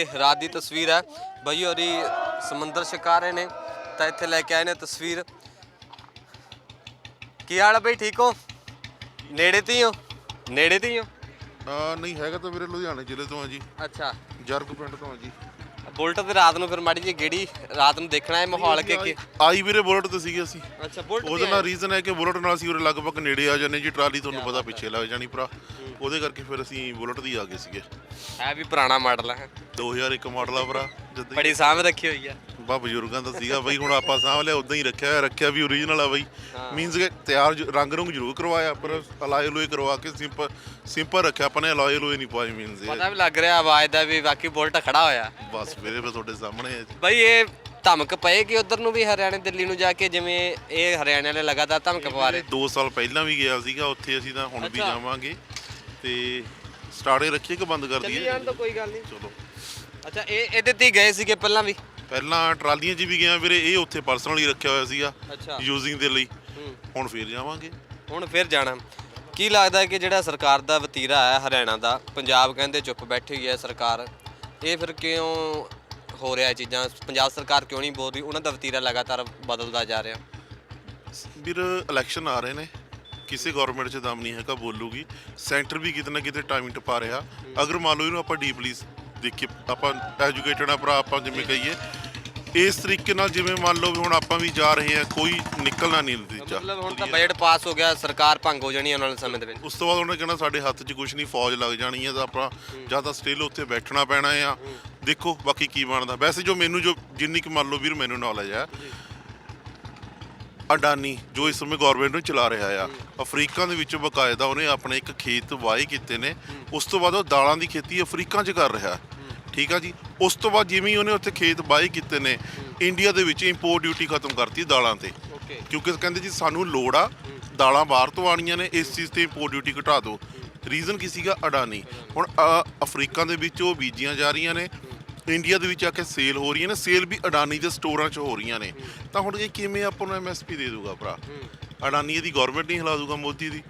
ਇਹ ਰਾਤ ਦੀ ਤਸਵੀਰ ਹੈ। ਬਈ ਹੋਰੀ ਸਮੁੰਦਰ ਛਕਾ ਰਹੇ ਨੇ ਤਾਂ ਇੱਥੇ ਲੈ ਕੇ ਆਏ ਨੇ ਤਸਵੀਰ। ਕੀ ਹਾਲ ਹੈ ਬਈ ਠੀਕ ਹੋ? ਨੇੜੇ ਤੇ ਹੀ ਹੋ? ਨੇੜੇ ਤੇ ਹੀ ਨਹੀਂ ਹੈਗਾ ਤਾਂ ਵੀਰੇ ਲੁਧਿਆਣੇ ਜ਼ਿਲ੍ਹੇ ਤੋਂ ਆ ਜੀ। ਅੱਛਾ। ਜਰਗ ਪਿੰਡ ਤੋਂ ਆ ਜੀ। ਬੁਲਟ ਤੇ ਰਾਤ ਨੂੰ ਫਿਰ ਮਾੜੀ ਜੀ ਗੇੜੀ ਰਾਤ ਨੂੰ ਦੇਖਣਾ ਹੈ ਮਾਹੌਲ ਕੇ ਕਿ ਆਈ ਵੀਰੇ ਬੁਲਟ ਤੇ ਸੀਗੇ ਅਸੀਂ। ਅੱਛਾ ਬੁਲਟ ਉਹਦੇ ਨਾਲ ਰੀਜ਼ਨ ਹੈ ਕਿ ਬੁਲਟ ਨਾਲ ਅਸੀਂ ਉਰੇ ਲਗਭਗ ਨੇੜੇ ਆ ਜਾਂਦੇ ਜੀ ਟਰਾਲੀ ਤੁਹਾਨੂੰ ਪਤਾ ਪਿੱਛੇ ਲੱਗ ਜਾਣੀ ਭਰਾ। ਉਹਦੇ ਕਰਕੇ ਫਿਰ ਅਸੀਂ ਬੁਲਟ ਦੀ ਆ ਗਏ ਸੀਗੇ। ਹੈ ਵੀ ਪੁਰਾਣਾ ਮਾਡਲ ਹੈ। 2001 ਮਾਡਲ ਆ ਭਰਾ ਜਦੋਂ ਬੜੀ ਸਾਂਭ ਰੱਖੀ ਹੋਈ ਹੈ। ਬਾ ਬਜ਼ੁਰਗਾਂ ਦਾ ਸੀਗਾ ਬਈ ਹੁਣ ਆਪਾਂ ਸਾਂਭ ਲਿਆ ਉਦਾਂ ਹੀ ਰੱਖਿਆ ਹੋਇਆ, ਰੱਖਿਆ ਵੀ ਓਰੀਜਨਲ ਆ ਬਈ। ਮੀਨਸ ਕਿ ਤਿਆਰ ਜ- ਰੰਗ ਰੰਗ ਜ਼ਰੂਰ ਕਰਵਾਇਆ ਪਰ ਅਲਾਏ ਲੋਏ ਕਰਵਾ ਕੇ ਸਿੰਪਲ ਸਿੰਪਲ ਰੱਖਿਆ ਆਪਾਂ ਨੇ ਅਲਾਏ ਲੋਏ ਨਹੀਂ ਪਾਏ ਮੀਨਸ ਪਤਾ ਵੀ ਲੱਗ ਰਿਹਾ ਆਵਾਜ਼ ਦਾ ਵੀ ਬਾਕੀ ਬੁਲਟ ਖੜਾ ਹੋਇਆ। ਬਸ ਵੀਰੇ ਫਿਰ ਤੁਹਾਡੇ ਸਾਹਮਣੇ ਹੈ ਜੀ। ਬਈ ਇਹ ਧਮਕ ਪਏਗੀ ਉਧਰ ਨੂੰ ਵੀ ਹਰਿਆਣੇ ਦਿੱਲੀ ਨੂੰ ਜਾ ਕੇ ਜਿਵੇਂ ਇਹ ਹਰਿਆਣੇ ਵਾਲੇ ਲਗਾਤਾਰ ਧਮਕ ਪਵਾ ਰਹੇ? ਦੋ ਸਾਲ ਪਹਿਲਾਂ ਵੀ ਗਿਆ ਸੀਗਾ ਉੱਥੇ ਅਸੀਂ ਤਾਂ ਹੁਣ ਵੀ। ਜਾਵਾਂਗੇ। ਤੇ ਸਟਾਰਟੇ ਰੱਖੀਏ ਕਿ ਬੰਦ ਕਰ ਚੱਲੀ ਦਈਏ ਜਾਣ ਤਾਂ ਕੋਈ ਗੱਲ ਨਹੀਂ। ਚਲੋ। ਅੱਛਾ ਇਹ ਇਹਦੇ ਤੇ ਹੀ ਗਏ ਸੀਗੇ ਪਹਿਲਾਂ ਵੀ? ਪਹਿਲਾਂ ਟਰਾਲੀਆਂ 'ਚ ਵੀ ਗਿਆ ਵੀਰੇ ਇਹ ਉੱਥੇ ਪਰਸਨਲੀ ਰੱਖਿਆ ਹੋਇਆ ਸੀਗਾ ਅੱਛਾ। ਯੂਜ਼ਿੰਗ ਦੇ ਲਈ। ਹੁਣ ਫੇਰ ਜਾਵਾਂਗੇ। ਹੁਣ ਫਿਰ ਜਾਣਾ। ਕੀ ਲੱਗਦਾ ਹੈ ਕਿ ਜਿਹੜਾ ਸਰਕਾਰ ਦਾ ਵਤੀਰਾ ਹੈ ਹਰਿਆਣਾ ਦਾ ਪੰਜਾਬ ਕਹਿੰਦੇ ਚੁੱਪ ਬੈਠੀ ਹੋਈ ਹੈ ਸਰਕਾਰ ਇਹ ਫਿਰ ਕਿਉਂ ਹੋ ਰਿਹਾ ਇਹ ਚੀਜ਼ਾਂ? ਪੰਜਾਬ ਸਰਕਾਰ ਕਿਉਂ ਨਹੀਂ ਬੋਲ ਰਹੀ ਉਹਨਾਂ ਦਾ ਵਤੀਰਾ ਲਗਾਤਾਰ ਬਦਲਦਾ ਜਾ ਰਿਹਾ। ਵੀਰ ਇਲੈਕਸ਼ਨ ਆ ਰਹੇ ਨੇ। ਕਿਸੇ ਗਵਰਨਮੈਂਟ 'ਚ ਦਮ ਨਹੀਂ ਹੈਗਾ ਬੋਲੂਗੀ। ਸੈਂਟਰ ਵੀ ਕਿਤੇ ਨਾ ਕਿਤੇ ਟਾਈਮਿੰਗ ਟਪਾ ਰਿਹਾ। ਅਗਰ ਮੰਨ ਲਓ ਇਹਨੂੰ ਆਪਾਂ ਡੀਪਲੀ ਦੇਖੀਏ ਆਪਾਂ ਐਜੂਕੇਟਡ ਆ ਭਰਾ ਆਪਾਂ ਜਿਵੇਂ ਕਹੀਏ ਇਸ ਤਰੀਕੇ ਨਾਲ ਜਿਵੇਂ ਮੰਨ ਲਓ ਵੀ ਹੁਣ ਆਪਾਂ ਵੀ ਜਾ ਰਹੇ ਹਾਂ ਕੋਈ ਨਿਕਲਣਾ ਨਹੀਂ ਨਤੀਜਾ। ਮਤਲਬ ਹੁਣ ਤਾਂ ਬਜਟ ਪਾਸ ਹੋ ਗਿਆ ਸਰਕਾਰ ਭੰਗ ਹੋ ਜਾਣੀ ਹੈ ਆਉਣ ਵਾਲੇ ਸਮੇਂ ਦੇ ਵਿੱਚ। ਉਸ ਤੋਂ ਬਾਅਦ ਉਹਨੇ ਕਹਿਣਾ ਸਾਡੇ ਹੱਥ 'ਚ ਕੁਝ ਨਹੀਂ ਫੌਜ ਲੱਗ ਜਾਣੀ ਹੈ ਤਾਂ ਆਪਾਂ ਜਾਂ ਤਾਂ ਸਟਿਲ ਉੱਥੇ ਬੈਠਣਾ ਪੈਣਾ ਆ। ਦੇਖੋ ਬਾਕੀ ਕੀ ਬਣਦਾ। ਵੈਸੇ ਜੋ ਮੈਨੂੰ ਜੋ ਜਿੰਨੀ ਕੁ ਮੰਨ ਲਓ ਵੀਰ ਮੈਨੂੰ ਨੌਲੇਜ ਹੈ ਅਡਾਨੀ ਜੋ ਇਸ ਸਮੇਂ ਗਵਰਨਮੈਂਟ ਨੂੰ ਚਲਾ ਰਿਹਾ ਆ ਅਫਰੀਕਾ ਦੇ ਵਿੱਚ ਬਕਾਇਦਾ ਉਹਨੇ ਆਪਣੇ ਇੱਕ ਖੇਤ ਵਾਹੀ ਕੀਤੇ ਨੇ ਉਸ ਤੋਂ ਬਾਅਦ ਉਹ ਦਾਲਾਂ ਦੀ ਖੇਤੀ ਅਫਰੀਕਾ 'ਚ ਕਰ ਰਿਹਾ। ਠੀਕ ਆ ਜੀ? ਉਸ ਤੋਂ ਬਾਅਦ ਜਿਵੇਂ ਹੀ ਉਹਨੇ ਉੱਥੇ ਖੇਤ ਵਾਹੀ ਕੀਤੇ ਨੇ ਇੰਡੀਆ ਦੇ ਵਿੱਚ ਇੰਪੋਰਟ ਡਿਊਟੀ ਖਤਮ ਕਰਤੀ ਦਾਲਾਂ ਤੇ। ਕਿਉਂਕਿ ਕਹਿੰਦੇ ਜੀ ਸਾਨੂੰ ਲੋੜ ਆ ਦਾਲਾਂ ਬਾਹਰ ਤੋਂ ਆਣੀਆਂ ਨੇ ਇਸ ਚੀਜ਼ ਤੇ ਇੰਪੋਰਟ ਡਿਊਟੀ ਘਟਾ ਦਿਓ। ਰੀਜ਼ਨ ਕੀ ਸੀਗਾ? ਅਡਾਨੀ। ਹੁਣ ਅਫਰੀਕਾ ਦੇ ਵਿੱਚ ਉਹ ਬੀਜੀਆਂ ਜਾ ਰਹੀਆਂ ਨੇ ਇੰਡੀਆ ਦੇ ਵਿੱਚ ਆ ਕੇ ਸੇਲ ਹੋ ਰਹੀਆਂ ਨੇ ਸੇਲ ਵੀ ਅਡਾਨੀ ਦੇ ਸਟੋਰਾਂ 'ਚ ਹੋ ਰਹੀਆਂ ਨੇ। ਤਾਂ ਹੁਣ ਇਹ ਕਿਵੇਂ ਆਪਾਂ ਨੂੰ ਐਮਐਸਪੀ ਦੇ ਦੂਗਾ ਭਰਾ? ਅਡਾਨੀ ਇਹਦੀ ਗਵਰਨਮੈਂਟ ਨਹੀਂ ਹਿਲਾ ਦੂਗਾ ਮੋਦੀ ਦੀ।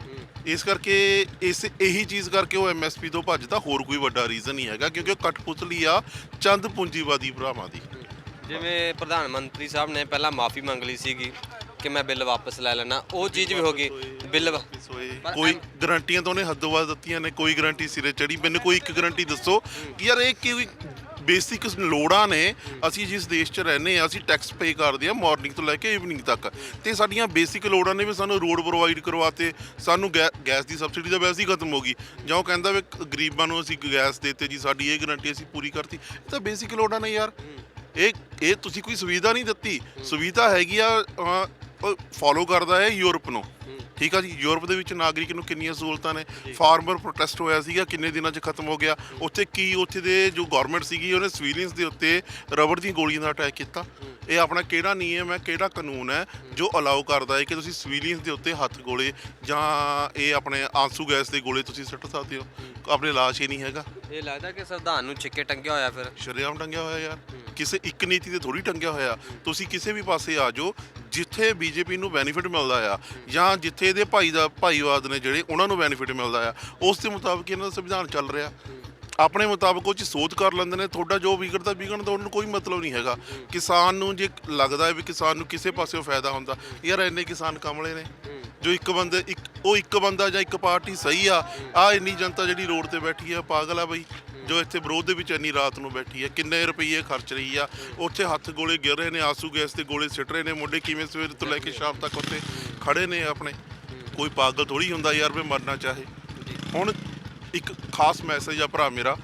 ਇਸ ਕਰਕੇ ਇਸ ਇਹੀ ਚੀਜ਼ ਕਰਕੇ ਉਹ ਐਮਐਸਪੀ ਤੋਂ ਭੱਜਦਾ ਹੋਰ ਕੋਈ ਵੱਡਾ ਰੀਜ਼ਨ ਨਹੀਂ ਹੈਗਾ ਕਿਉਂਕਿ ਉਹ ਕਠਪੁਤਲੀ ਆ ਚੰਦ ਪੂੰਜੀਵਾਦੀ ਭਰਾਵਾਂ ਦੀ। ਜਿਵੇਂ ਪ੍ਰਧਾਨ ਮੰਤਰੀ ਸਾਹਿਬ ਨੇ ਪਹਿਲਾਂ ਮਾਫੀ ਮੰਗ ਲਈ ਸੀਗੀ ਕਿ ਮੈਂ ਬਿੱਲ ਵਾਪਸ ਲੈ ਲੈਣਾ ਉਹ ਚੀਜ਼ ਵੀ ਹੋ ਗਈ ਬਿੱਲ ਕੋਈ ਗਰੰਟੀਆਂ ਤਾਂ ਉਹਨੇ ਹੱਦੋਂ ਵੱਧ ਦਿੱਤੀਆਂ ਨੇ ਕੋਈ ਗਰੰਟੀ ਸਿਰੇ ਚੜੀ ਮੈਨੂੰ ਕੋਈ ਇੱਕ ਗਰੰਟੀ ਦੱਸੋ ਕਿ ਯਾਰ ਇਹ ਕੀ ਬੇਸਿਕ ਲੋੜਾਂ ਨੇ, ਅਸੀਂ ਜਿਸ ਦੇਸ਼ 'ਚ ਰਹਿੰਦੇ ਆ ਅਸੀਂ ਟੈਕਸ ਪੇ ਕਰਦੇ ਆ ਮਾਰਨਿੰਗ ਤੋਂ ਲੈ ਕੇ ਈਵਨਿੰਗ ਤੱਕ। ਤੇ ਸਾਡੀਆਂ ਬੇਸਿਕ ਲੋੜਾਂ ਨੇ ਵੀ ਸਾਨੂੰ ਰੋਡ ਪ੍ਰੋਵਾਈਡ ਕਰਵਾਤੇ, ਸਾਨੂੰ ਗੈ- ਗੈਸ ਦੀ ਸਬਸਿਡੀ ਤਾਂ ਵੈਸੇ ਹੀ ਖਤਮ ਹੋ ਗਈ। ਜਾਂ ਉਹ ਕਹਿੰਦਾ ਵੀ ਗਰੀਬਾਂ ਨੂੰ ਅਸੀਂ ਗੈਸ ਦੇਤੇ ਜੀ, ਸਾਡੀ ਇਹ ਗਰੰਟੀ ਅਸੀਂ ਪੂਰੀ ਕਰਤੀ। ਇਹ ਤਾਂ ਬੇਸਿਕ ਲੋੜਾਂ ਨੇ ਯਾਰ। ਇਹ ਇਹ ਤੁਸੀਂ ਕੋਈ ਸੁਵਿਧਾ ਨਹੀਂ ਦਿੱਤੀ। ਸੁਵਿਧਾ ਹੈਗੀ ਆ ਫੋਲੋ ਕਰਦਾ ਹੈ ਯੂਰਪ ਨੂੰ। ਠੀਕ ਆ ਜੀ ਯੂਰਪ ਦੇ ਵਿੱਚ ਨਾਗਰਿਕ ਨੂੰ ਕਿੰਨੀਆਂ ਸਹੂਲਤਾਂ ਨੇ। ਫਾਰਮਰ ਪ੍ਰੋਟੈਸਟ ਹੋਇਆ ਸੀਗਾ ਕਿੰਨੇ ਦਿਨਾਂ 'ਚ ਖਤਮ ਹੋ ਗਿਆ। ਉੱਥੇ ਕੀ ਉੱਥੇ ਦੇ ਜੋ ਗਵਰਨਮੈਂਟ ਸੀਗੀ ਉਹਨੇ ਸਿਵਿਲੀਅਨਸ ਦੇ ਉੱਤੇ ਰਬੜ ਦੀਆਂ ਗੋਲੀਆਂ ਦਾ ਅਟੈਕ ਕੀਤਾ। ਇਹ ਆਪਣਾ ਕਿਹੜਾ ਨਿਯਮ ਹੈ ਕਿਹੜਾ ਕਾਨੂੰਨ ਹੈ ਜੋ ਅਲਾਉ ਕਰਦਾ ਹੈ ਕਿ ਤੁਸੀਂ ਸਿਵਿਲੀਅਨਸ ਦੇ ਉੱਤੇ ਹੱਥ ਗੋਲੇ ਜਾਂ ਇਹ ਆਪਣੇ ਆਂਸੂ ਗੈਸ ਦੇ ਗੋਲੇ ਤੁਸੀਂ ਸੁੱਟ ਸਕਦੇ ਹੋ। ਆਪਣੇ ਲਾਸ਼ ਹੀ ਨਹੀਂ ਹੈਗਾ। ਇਹ ਲੱਗਦਾ ਕਿ ਸੰਵਿਧਾਨ ਨੂੰ ਛਿੱਕੇ ਟੰਗਿਆ ਹੋਇਆ ਫਿਰ। ਸ਼ਰੇਆਮ ਟੰਗਿਆ ਹੋਇਆ ਯਾਰ। ਕਿਸੇ ਇੱਕ ਨੀਤੀ ਤੇ ਥੋੜੀ ਟੰਗਿਆ ਹੋਇਆ। ਤੁਸੀਂ ਕਿਸੇ ਵੀ ਪਾਸੇ ਆ ਜਾਓ, ਜਿੱਥੇ ਬੀਜੇਪੀ ਨੂੰ ਬੈਨੀਫਿਟ ਮਿਲਦਾ ਆ ਜਾਂ ਜਿੱਥੇ ਇਹਦੇ ਭਾਈ ਦਾ, ਭਾਈਵਾਦ ਨੇ ਜਿਹੜੇ ਉਹਨਾਂ ਨੂੰ ਬੈਨੀਫਿਟ ਮਿਲਦਾ ਆ, ਉਸ ਦੇ ਮੁਤਾਬਕ ਇਹਨਾਂ ਦਾ ਸੰਵਿਧਾਨ ਚੱਲ ਰਿਹਾ। ਆਪਣੇ ਮੁਤਾਬਕ ਉਹ ਚ ਸੋਧ ਕਰ ਲੈਂਦੇ ਨੇ, ਤੁਹਾਡਾ ਜੋ ਵਿਗੜਦਾ ਵਿਗੜਨ ਦਾ ਉਹਨੂੰ ਕੋਈ ਮਤਲਬ ਨਹੀਂ ਹੈਗਾ। ਕਿਸਾਨ ਨੂੰ ਜੇ ਲੱਗਦਾ ਹੈ ਵੀ ਕਿਸਾਨ ਨੂੰ ਕਿਸੇ ਪਾਸਿਓਂ ਫਾਇਦਾ ਹੁੰਦਾ, ਯਾਰ ਇੰਨੇ ਕਿਸਾਨ ਕਮਲੇ ਨੇ, ਜੋ ਇੱਕ ਬੰਦੇ, ਇੱਕ, ਉਹ ਇੱਕ ਬੰਦਾ ਜਾਂ ਇੱਕ ਪਾਰਟੀ ਸਹੀ ਆ ਆ ਇੰਨੀ ਜਨਤਾ ਜਿਹੜੀ ਰੋਡ ਤੇ ਬੈਠੀ ਆ, ਪਾਗਲ ਆ ਬਈ। ਜੋ ਇੱਥੇ ਵਿਰੋਧ ਦੇ ਵਿੱਚ ਇੰਨੀ ਰਾਤ ਨੂੰ ਬੈਠੀ ਹੈ, ਕਿੰਨੇ ਰੁਪਏ ਖਰਚ ਰਹੀ ਆ, ਉੱਥੇ ਹੱਥ ਗੋਲੇ ਗਿਰ ਰਹੇ ਨੇ, ਆਸੂ ਗੈਸ ਦੇ ਗੋਲੇ ਸਿੱਟ ਰਹੇ ਨੇ, ਮੁੰਡੇ ਕਿਵੇਂ ਸਵੇਰ ਤੋਂ ਲੈ ਕੇ ਸ਼ਾਮ ਤੱਕ ਉੱਥੇ ਖੜੇ ਨੇ ਆਪਣੇ? ਕੋਈ ਪਾਗਲ ਥੋੜੀ ਹੁੰਦਾ ਯਾਰ ਵੀ ਮਰਨਾ ਚਾਹੇ। ਹੁਣ ਇੱਕ ਖਾਸ ਮੈਸੇਜ ਆ ਭਰਾ ਮੇਰਾ,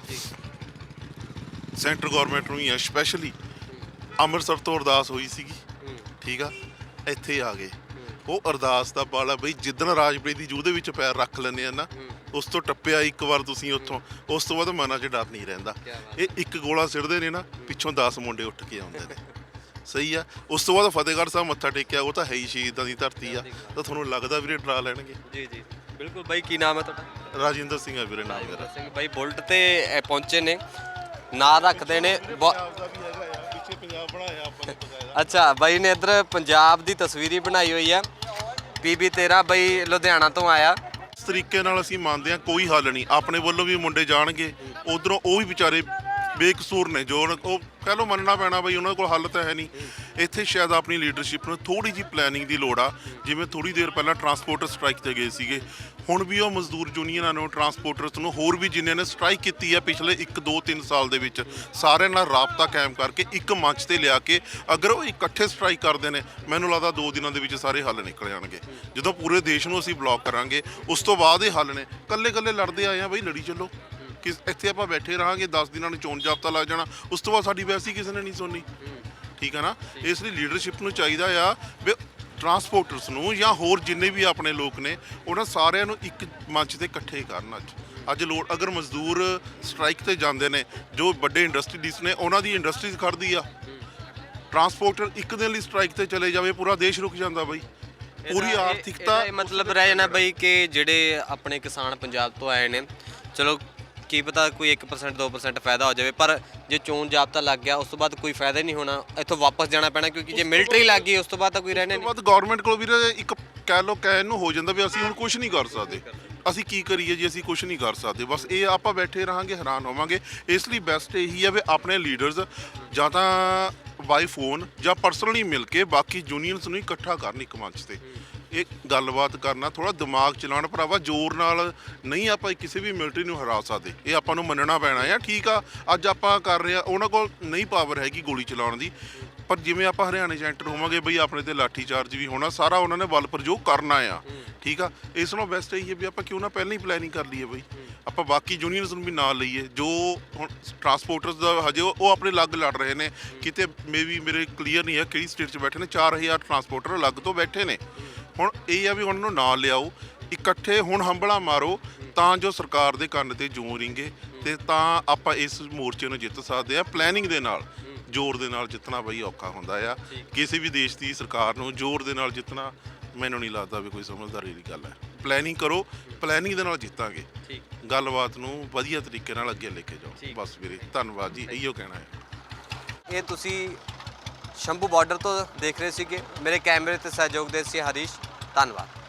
ਸੈਂਟਰ ਗਵਰਨਮੈਂਟ ਨੂੰ ਹੀ ਆ ਸਪੈਸ਼ਲੀ ਅੰਮ੍ਰਿਤਸਰ ਤੋਂ ਅਰਦਾਸ ਹੋਈ ਸੀਗੀ, ਠੀਕ ਆ, ਇੱਥੇ ਆ ਗਏ। ਉਹ ਅਰਦਾਸ ਦਾ ਬਾਲਾ ਬਈ ਜਿੱਦਣ ਰਾਜਪ੍ਰੀਤ ਦੀ ਜੂਹ ਦੇ ਵਿੱਚ ਪੈਰ ਰੱਖ ਲੈਂਦੇ ਆ ਨਾ ਉਸ ਤੋਂ ਟੱਪਿਆ ਇੱਕ ਵਾਰ ਤੁਸੀਂ ਉੱਥੋਂ ਉਸ ਤੋਂ ਬਾਅਦ ਮਨਾਂ 'ਚ ਡਰ ਨਹੀਂ ਰਹਿੰਦਾ। ਇਹ ਇੱਕ ਗੋਲਾ ਸਿੱਟਦੇ ਨੇ ਨਾ ਪਿੱਛੋਂ 10 ਮੁੰਡੇ ਉੱਠ ਕੇ ਆਉਂਦੇ ਨੇ। ਸਹੀ ਆ। ਉਸ ਤੋਂ ਬਾਅਦ ਫਤਿਹਗੜ੍ਹ ਸਾਹਿਬ ਮੱਥਾ ਟੇਕਿਆ ਉਹ ਤਾਂ ਹੈ ਹੀ ਸ਼ਹੀਦਾਂ ਦੀ ਧਰਤੀ ਆ। ਤਾਂ ਤੁਹਾਨੂੰ ਲੱਗਦਾ ਵੀਰੇ ਡਰਾ ਲੈਣਗੇ? ਜੀ ਜੀ। ਬਿਲਕੁਲ ਬਾਈ ਕੀ ਨਾਮ ਹੈ ਤੁਹਾਡਾ? ਰਾਜਿੰਦਰ ਸਿੰਘ ਆ ਵੀਰੇ ਨਾਮ ਮੇਰਾ। ਰਾਜਿੰਦਰ ਸਿੰਘ ਬਾਈ ਬੁਲਟ ਤੇ ਪਹੁੰਚੇ ਨੇ। ਨਾਂ ਰੱਖਦੇ ਨੇ ਬਹੁ- ਦਾ ਵੀ ਹੈਗਾ ਆ ਪਿੱਛੇ ਪੰਜਾਬ ਬਣਾਇਆ। ਅੱਛਾ, ਬਾਈ ਨੇ ਇੱਧਰ ਪੰਜਾਬ ਦੀ ਤਸਵੀਰੀ ਬਣਾਈ ਹੋਈ ਆ ਪੀਬੀ 13 ਬਾਈ ਲੁਧਿਆਣਾ ਤੋਂ ਆਇਆ। ਇਸ ਤਰੀਕੇ ਨਾਲ ਅਸੀਂ ਮੰਨਦੇ ਹਾਂ, ਕੋਈ ਹੱਲ ਨਹੀਂ। ਆਪਣੇ ਵੱਲੋਂ ਵੀ ਮੁੰਡੇ ਜਾਣਗੇ। ਉਧਰੋਂ ਉਹ ਵੀ ਵਿਚਾਰੇ ਬੇਕਸੂਰ ਨੇ, ਜੋ ਉਹ ਕਹਿ ਲਓ ਮੰਨਣਾ ਪੈਣਾ ਬਈ ਉਹਨਾਂ ਕੋਲ ਹੱਲ ਤਾਂ ਹੈ ਨਹੀਂ। ਇੱਥੇ ਸ਼ਾਇਦ ਆਪਣੀ ਲੀਡਰਸ਼ਿਪ ਨੂੰ ਥੋੜੀ ਜਿਹੀ ਪਲੈਨਿੰਗ ਦੀ ਲੋੜ ਆ। ਜਿਵੇਂ ਥੋੜੀ ਦੇਰ ਪਹਿਲਾਂ ਟਰਾਂਸਪੋਰਟਰ ਸਟ੍ਰਾਈਕ ਤੇ ਗਏ ਸੀਗੇ। ਹੁਣ ਵੀ ਉਹ ਮਜ਼ਦੂਰ ਯੂਨੀਅਨਾਂ ਨੂੰ ਟਰਾਂਸਪੋਰਟਰਸ ਨੂੰ ਹੋਰ ਵੀ ਜਿਨ੍ਹਾਂ ਨੇ ਸਟ੍ਰਾਈਕ ਕੀਤੀ ਆ ਪਿਛਲੇ 1 2 3 ਸਾਲ ਦੇ ਵਿੱਚ, ਸਾਰਿਆਂ ਨਾਲ ਰਾਬਤਾ ਕਾਇਮ ਕਰਕੇ ਇੱਕ ਮੰਚ ਤੇ ਲਿਆ ਕੇ ਅਗਰ ਉਹ ਇਕੱਠੇ ਸਟ੍ਰਾਈਕ ਕਰਦੇ ਨੇ, ਮੈਨੂੰ ਲੱਗਦਾ 2 ਦਿਨਾਂ ਦੇ ਵਿੱਚ ਸਾਰੇ ਹੱਲ ਨਿਕਲ ਜਾਣਗੇ। ਜਦੋਂ ਪੂਰੇ ਦੇਸ਼ ਨੂੰ ਅਸੀਂ ਬਲੌਕ ਕਰਾਂਗੇ, ਉਸ ਤੋਂ ਬਾਅਦ ਇਹ ਹੱਲ ਨੇ। ਕੱਲੇ ਕੱਲੇ ਲੜਦੇ ਆਏ ਆ ਬਈ, ਲੜੀ ਚੱਲੋ। ਕਿ ਇੱਥੇ ਆਪਾਂ ਬੈਠੇ ਰਹਾਂਗੇ 10 ਦਿਨਾਂ ਨੂੰ ਚੋਣ ਜਾਬਤਾ ਲੱਗ ਜਾਣਾ। ਉਸ ਤੋਂ ਬਾਅਦ ਸਾਡੀ ਵੈਸੀ ਕਿਸੇ ਨੇ ਨਹੀਂ ਸੁਣਨੀ। ਠੀਕ ਆ ਨਾ? ਇਸ ਲਈ ਲੀਡਰਸ਼ਿਪ ਨੂੰ ਚਾਹੀਦਾ ਆ ਵੀ ਟਰਾਂਸਪੋਰਟਰਸ ਨੂੰ ਜਾਂ ਹੋਰ ਜਿੰਨੇ ਵੀ ਆਪਣੇ ਲੋਕ ਨੇ ਉਹਨਾਂ ਸਾਰਿਆਂ ਨੂੰ ਇੱਕ ਮੰਚ ਤੇ ਇਕੱਠੇ ਕਰਨ ਅੱਜ। ਅੱਜ ਲੋੜ ਅਗਰ ਮਜ਼ਦੂਰ ਸਟ੍ਰਾਈਕ ਤੇ ਜਾਂਦੇ ਨੇ ਜੋ ਵੱਡੇ ਇੰਡਸਟਰੀਜ਼ ਨੇ ਉਹਨਾਂ ਦੀ ਇੰਡਸਟਰੀਜ਼ ਖੜਦੀ ਆ। ਟਰਾਂਸਪੋਰਟਰ ਇੱਕ ਦਿਨ ਲਈ ਸਟ੍ਰਾਈਕ ਤੇ ਚਲੇ ਜਾਵੇ ਪੂਰਾ ਦੇਸ਼ ਰੁਕ ਜਾਂਦਾ ਬਈ। ਪੂਰੀ ਆਰਥਿਕਤਾ ਮਤਲਬ ਰਹਿ ਜਾਣਾ ਬਈ ਕਿ ਜਿਹੜੇ ਆਪਣੇ ਕਿਸਾਨ ਪੰਜਾਬ ਤੋਂ ਆਏ ਨੇ ਚਲੋ ਕੀ ਪਤਾ ਕੋਈ 1% 2% ਫਾਇਦਾ ਹੋ ਜਾਵੇ ਪਰ ਜੇ ਚੋਣ ਜਾਬਤਾ ਲੱਗ ਗਿਆ ਉਸ ਤੋਂ ਬਾਅਦ ਕੋਈ ਫਾਇਦਾ ਹੀ ਨਹੀਂ ਹੋਣਾ। ਇੱਥੋਂ ਵਾਪਸ ਜਾਣਾ ਪੈਣਾ ਕਿਉਂਕਿ ਜੇ ਮਿਲਟਰੀ ਲੱਗ ਗਈ ਉਸ ਤੋਂ ਬਾਅਦ ਤਾਂ ਕੋਈ ਰਹਿਣਾ ਤੋਂ ਨਹੀਂ। ਬਾਅਦ ਗਵਰਨਮੈਂਟ ਕੋਲ ਵੀ ਇੱਕ ਕਹਿ ਲੋ ਕਹਿਣ ਨੂੰ ਹੋ ਜਾਂਦਾ ਵੀ ਅਸੀਂ ਹੁਣ ਕੁਝ ਨਹੀਂ ਕਰ ਸਕਦੇ। ਅਸੀਂ ਕੀ ਕਰੀਏ ਜੀ ਅਸੀਂ ਕੁਝ ਨਹੀਂ ਕਰ ਸਕਦੇ। ਬਸ ਇਹ ਆਪਾਂ ਬੈਠੇ ਰਹਾਂਗੇ ਹੈਰਾਨ ਹੋਵਾਂਗੇ। ਇਸ ਲਈ ਬੈਸਟ ਇਹੀ ਹੈ ਵੀ ਆਪਣੇ ਲੀਡਰਸ ਜਾਂ ਤਾਂ ਬਾਈ ਫੋਨ ਜਾਂ ਪਰਸਨਲੀ ਮਿਲ ਕੇ ਬਾਕੀ ਯੂਨੀਅਨਸ ਨੂੰ ਇਕੱਠਾ ਕਰਨ ਇੱਕ ਮੰਚ ਤੇ। ਇਹ ਗੱਲਬਾਤ ਕਰਨਾ ਥੋੜਾ ਦਿਮਾਗ ਚਲਾਉਣ ਭਰਾਵਾ, ਜ਼ੋਰ ਨਾਲ ਨਹੀਂ ਆਪਾਂ ਕਿਸੇ ਵੀ ਮਿਲਟਰੀ ਨੂੰ ਹਰਾ ਸਕਦੇ। ਇਹ ਆਪਾਂ ਨੂੰ ਮੰਨਣਾ ਪੈਣਾ ਆ, ਠੀਕ ਆ, ਅੱਜ ਆਪਾਂ ਕਰ ਰਹੇ ਆ, ਉਹਨਾਂ ਕੋਲ ਨਹੀਂ ਪਾਵਰ ਹੈਗੀ ਗੋਲੀ ਚਲਾਉਣ ਦੀ। ਪਰ ਜਿਵੇਂ ਆਪਾਂ ਹਰਿਆਣੇ 'ਚ ਐਂਟਰ ਹੋਵਾਂਗੇ, ਬਈ ਆਪਣੇ ਤੇ ਲਾਠੀ ਚਾਰਜ ਵੀ ਹੋਣਾ, ਸਾਰਾ ਉਹਨਾਂ ਨੇ ਬਲ ਪ੍ਰਯੋਗ ਕਰਨਾ ਆ, ਠੀਕ ਆ। ਇਸ ਨਾਲੋਂ ਬੈਸਟ ਇਹੀ ਹੈ ਵੀ ਆਪਾਂ ਕਿਉਂ ਨਾ ਪਹਿਲਾਂ ਹੀ ਪਲੈਨਿੰਗ ਕਰ ਲਈਏ ਬਈ। ਆਪਾਂ ਬਾਕੀ ਯੂਨੀਅਨਸ ਨੂੰ ਵੀ ਨਾਲ ਲਈਏ, ਜੋ ਹੁਣ ਟਰਾਂਸਪੋਰਟਰਸ ਦਾ ਹਜੇ ਉਹ ਉਹ ਆਪਣੇ ਅਲੱਗ ਲੜ ਰਹੇ ਨੇ। ਕਿਤੇ ਮੇਬੀ ਮੇਰੇ ਕਲੀਅਰ ਨਹੀਂ ਹੈ ਕਿਹੜੀ ਸਟੇਟ 'ਚ ਬੈਠੇ ਨੇ 4000 ਟਰਾਂਸਪੋਰਟਰ ਅਲੱਗ ਤੋਂ ਬੈਠੇ ਨੇ। ਹੁਣ ਇਹ ਆ ਵੀ ਉਹਨਾਂ ਨੂੰ ਨਾਲ ਲਿਆਓ ਇਕੱਠੇ ਹੁਣ ਹੰਬਲਾ ਮਾਰੋ ਤਾਂ ਜੋ ਸਰਕਾਰ ਦੇ ਕੰਨ ਤੇ ਜੂੰ ਰਿੰਗੇ ਤੇ ਤਾਂ ਆਪਾਂ ਇਸ ਮੋਰਚੇ ਨੂੰ ਜਿੱਤ ਸਕਦੇ ਆ ਪਲੈਨਿੰਗ ਦੇ ਨਾਲ ਜ਼ੋਰ ਦੇ ਨਾਲ ਜਿੱਤਣਾ ਬਈ ਔਖਾ ਹੁੰਦਾ ਆ। ਕਿਸੇ ਵੀ ਦੇਸ਼ ਦੀ ਸਰਕਾਰ ਨੂੰ ਜ਼ੋਰ ਦੇ ਨਾਲ ਜਿੱਤਣਾ ਮੈਨੂੰ ਨਹੀਂ ਲੱਗਦਾ ਵੀ ਕੋਈ ਸਮਝਦਾਰੀ ਦੀ ਗੱਲ ਹੈ। ਪਲੈਨਿੰਗ ਕਰੋ ਪਲੈਨਿੰਗ ਦੇ ਨਾਲ ਜਿੱਤਾਂਗੇ। ਠੀਕ। ਗੱਲਬਾਤ ਨੂੰ ਵਧੀਆ ਤਰੀਕੇ ਨਾਲ ਅੱਗੇ ਲੈ ਕੇ ਜਾਓ। ਬਸ ਵੀਰੇ ਧੰਨਵਾਦ ਜੀ ਇਹੀਓ ਕਹਿਣਾ ਹੈ। ਇਹ ਤੁਸੀਂ ਸ਼ੰਭੂ ਬਾਰਡਰ ਤੋਂ ਦੇਖ ਰਹੇ ਸੀਗੇ। ਮੇਰੇ ਕੈਮਰੇ ਤੇ ਸਹਿਯੋਗ ਦੇ ਸੀ ਹਰੀਸ਼। ਧੰਨਵਾਦ।